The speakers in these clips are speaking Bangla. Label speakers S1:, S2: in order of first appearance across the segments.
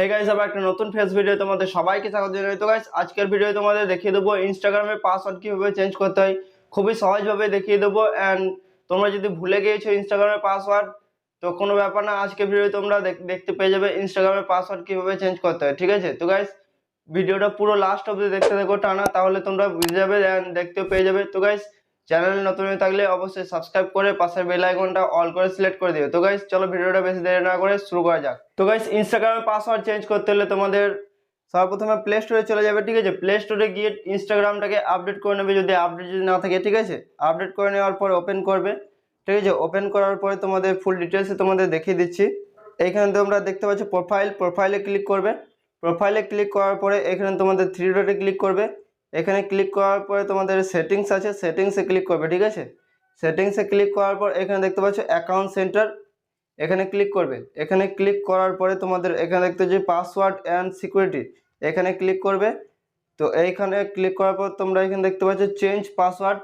S1: হে গাইস আবার একটা নতুন ফেস ভিডিও তোমাদের সবাইকে স্বাগত জানাই। তো গাইস আজকের ভিডিও তোমাদের দেখিয়ে দেবো ইনস্টাগ্রামে পাসওয়ার্ড কীভাবে চেঞ্জ করতে হয়। খুবই সহজভাবে দেখিয়ে দেবো। অ্যান্ড তোমরা যদি ভুলে গিয়েছো ইনস্টাগ্রামের পাসওয়ার্ড তো কোনো ব্যাপার না, আজকের ভিডিও তোমরা দেখ- দেখতে পেয়ে যাবে ইনস্টাগ্রামের পাসওয়ার্ড কীভাবে চেঞ্জ করতে হয়। ঠিক আছে? তো গাইস ভিডিওটা পুরো লাস্ট অবধি দেখতে দেখো টানা, তাহলে তোমরা বুঝে যাবে অ্যান্ড দেখতেও পেয়ে যাবে। তো গাইস চ্যানেল নতুন হয়ে থাকলে অবশ্যই সাবস্ক্রাইব করে পাশের বেল আইকনটা অল করে সিলেক্ট করে দিও। তো গাইস চলো ভিডিওটা বেশি দেরি না করে শুরু করা যাক। তো গাইস ইনস্টাগ্রামে পাসওয়ার্ড চেঞ্জ করতে হলে তোমাদের সর্বপ্রথমে প্লে স্টোরে চলে যাবে, ঠিক আছে? প্লে স্টোরে গিয়ে ইনস্টাগ্রামটাকে আপডেট করে নেবে যদি আপডেট যদি না থাকে, ঠিক আছে? আপডেট করে নেওয়ার পর ওপেন করবে, ঠিক আছে? ওপেন করার পরে তোমাদের ফুল ডিটেলসে তোমাদের দেখিয়ে দিচ্ছি। এইখানে তোমরা দেখতে পাচ্ছ প্রোফাইল প্রোফাইলে ক্লিক করবে। প্রোফাইলে ক্লিক করার পরে এখানে তোমাদের থ্রি ডটে ক্লিক করবে। এখানে ক্লিক করার পরে তোমাদের সেটিংস আছে সেটিংসে ক্লিক করবে, ঠিক আছে? সেটিংসে ক্লিক করার পর এখানে দেখতে পাচ্ছ অ্যাকাউন্ট সেন্টার এখানে ক্লিক করবে। এখানে ক্লিক করার পরে তোমাদের এখানে দেখতে যে পাসওয়ার্ড অ্যান্ড সিকিউরিটি এখানে ক্লিক করবে। তো এইখানে ক্লিক করার পর তোমরা এখানে দেখতে পাচ্ছ চেঞ্জ পাসওয়ার্ড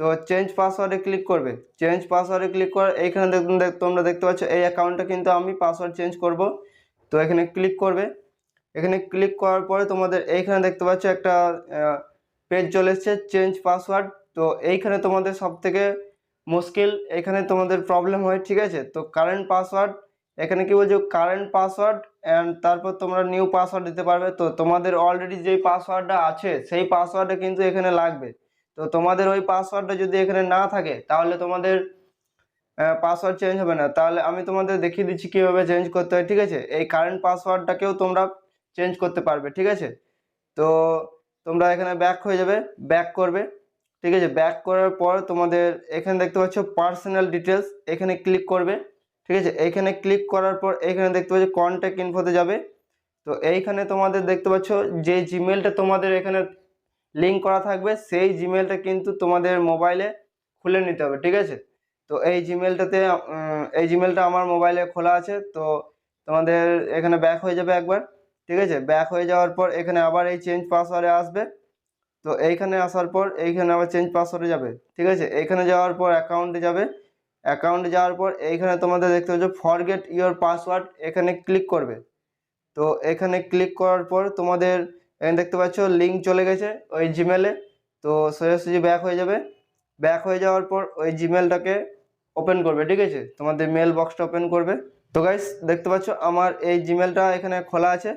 S1: তো চেঞ্জ পাসওয়ার্ডে ক্লিক করবে। চেঞ্জ পাসওয়ার্ডে ক্লিক করার, এইখানে তোমরা দেখতে পাচ্ছ এই অ্যাকাউন্টটা কিন্তু আমি পাসওয়ার্ড চেঞ্জ করব। তো এখানে ক্লিক করবে। এখানে ক্লিক করার পরে তোমাদের এইখানে দেখতে পাচ্ছ একটা পেজ চলে এসছে চেঞ্জ পাসওয়ার্ড তো এইখানে তোমাদের সব থেকে মুশকিল, এখানে তোমাদের প্রবলেম হয়, ঠিক আছে? তো কারেন্ট পাসওয়ার্ড এখানে কি বলছো? কারেন্ট পাসওয়ার্ড অ্যান্ড তারপর তোমরা নিউ পাসওয়ার্ড দিতে পারবে। তো তোমাদের অলরেডি যেই পাসওয়ার্ডটা আছে, সেই পাসওয়ার্ডটা কিন্তু এখানে লাগবে। তো তোমাদের ওই পাসওয়ার্ডটা যদি এখানে না থাকে, তাহলে তোমাদের পাসওয়ার্ড চেঞ্জ হবে না। তাহলে আমি তোমাদের দেখিয়ে দিচ্ছি কীভাবে চেঞ্জ করতে হয়, ঠিক আছে? এই কারেন্ট পাসওয়ার্ডটাকেও তোমরা চেঞ্জ করতে পারবে, ঠিক আছে? তো তোমরা এখানে ব্যাক হয়ে যাবে ব্যাক করবে, ঠিক আছে? ব্যাক করার পর তোমাদের এখানে দেখতে পাচ্ছ পার্সোনাল ডিটেলস এখানে ক্লিক করবে, ঠিক আছে? এইখানে ক্লিক করার পর এখানে দেখতে পাচ্ছ কন্ট্যাক্ট ইনফোতে যাবে। তো এইখানে তোমাদের দেখতে পাচ্ছ যে জিমেলটা তোমাদের এখানে লিঙ্ক করা থাকবে, সেই জিমেলটা কিন্তু তোমাদের মোবাইলে খুলে নিতে হবে, ঠিক আছে? তো এই জিমেলটাতে এই জিমেলটা আমার মোবাইলে খোলা আছে, তো তোমাদের এখানে ব্যাক হয়ে যাবে একবার। ঠিক আছে? ব্যাক হয়ে যাওয়ার পর এখানে আবার এই চেঞ্জ পাসওয়ার্ডে আসবে। তো এইখানে আসার পর এইখানে আবার চেঞ্জ পাসওয়ার্ডে যাবে। ঠিক আছে? এইখানে যাওয়ার পর অ্যাকাউন্টে যাবে। অ্যাকাউন্টে যাওয়ার পর এইখানে তোমাদের দেখতে পাচ্ছ ফরগেট ইওর পাসওয়ার্ড এখানে ক্লিক করবে। তো এখানে ক্লিক করার পর তোমাদের এখানে দেখতে পাচ্ছ লিঙ্ক চলে গেছে ওই জিমেলে তো সোজাসুজি ব্যাক হয়ে যাবে ব্যাক হয়ে যাওয়ার পর ওই জিমেলটাকে ওপেন করবে। ঠিক আছে? তোমাদের মেল বক্সটা ওপেন করবে। তো গাইস দেখতে পাচ্ছ আমার এই জিমেলটা এখানে খোলা আছে।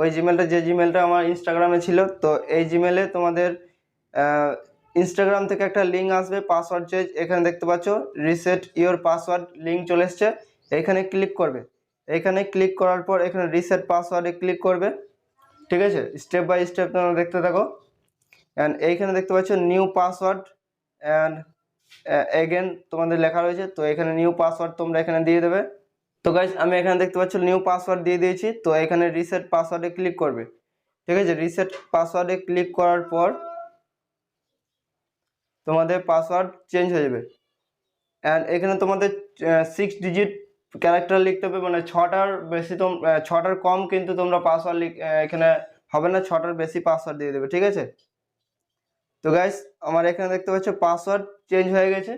S1: ওই জিমেলটা যে জিমেলটা আমার ইনস্টাগ্রামে ছিল, তো এই জিমেলে তোমাদের ইনস্টাগ্রাম থেকে একটা লিঙ্ক আসবে পাসওয়ার্ড চেঞ্জ এখানে দেখতে পাচ্ছ রিসেট ইওর পাসওয়ার্ড লিঙ্ক চলে এসছে, এখানে ক্লিক করবে, এখানে ক্লিক করার পর এখানে রিসেট পাসওয়ার্ডে ক্লিক করবে, ঠিক আছে? স্টেপ বাই স্টেপ তোমরা দেখতে থাকো অ্যান্ড এইখানে দেখতে পাচ্ছ নিউ পাসওয়ার্ড অ্যান্ড এগেন তোমাদের লেখা রয়েছে, তো এখানে নিউ পাসওয়ার্ড তোমরা এখানে দিয়ে দেবে তো গাইজ আমি এখানে দেখতে পাচ্ছ নিউ পাসওয়ার্ড দিয়ে দিয়েছি। তো এখানে রিসেট পাসওয়ার্ডে ক্লিক করবে। ঠিক আছে? রিসেট পাসওয়ার্ডে ক্লিক করার পর তোমাদের পাসওয়ার্ড চেঞ্জ হয়ে যাবে। অ্যান্ড এখানে তোমাদের সিক্স ডিজিট ক্যারেক্টার লিখতে হবে। মানে ছটার বেশি তোম ছটার কম কিন্তু তোমরা পাসওয়ার্ড এখানে হবে না। ছটার বেশি পাসওয়ার্ড দিয়ে দেবে। ঠিক আছে? তো গাইস আমার এখানে দেখতে পাচ্ছ পাসওয়ার্ড চেঞ্জ হয়ে গেছে।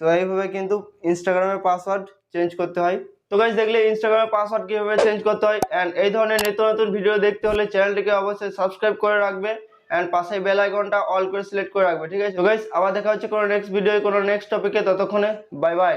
S1: তো এইভাবে কিন্তু ইনস্টাগ্রামের পাসওয়ার্ড চেঞ্জ করতে হয়। তো গাইজ দেখলে ইনস্টাগ্রামের পাসওয়ার্ড কীভাবে চেঞ্জ করতে হয়? অ্যান্ড এই ধরনের নতুন নতুন ভিডিও দেখতে হলে চ্যানেলটিকে অবশ্যই সাবস্ক্রাইব করে রাখবে অ্যান্ড পাশে বেল আইকনটা অল করে সিলেক্ট করে রাখবে, ঠিক আছে? তো গাইজ আবার দেখা হচ্ছে কোনো নেক্সট ভিডিও কোনো নেক্সট টপিকে ততক্ষণে বাই বাই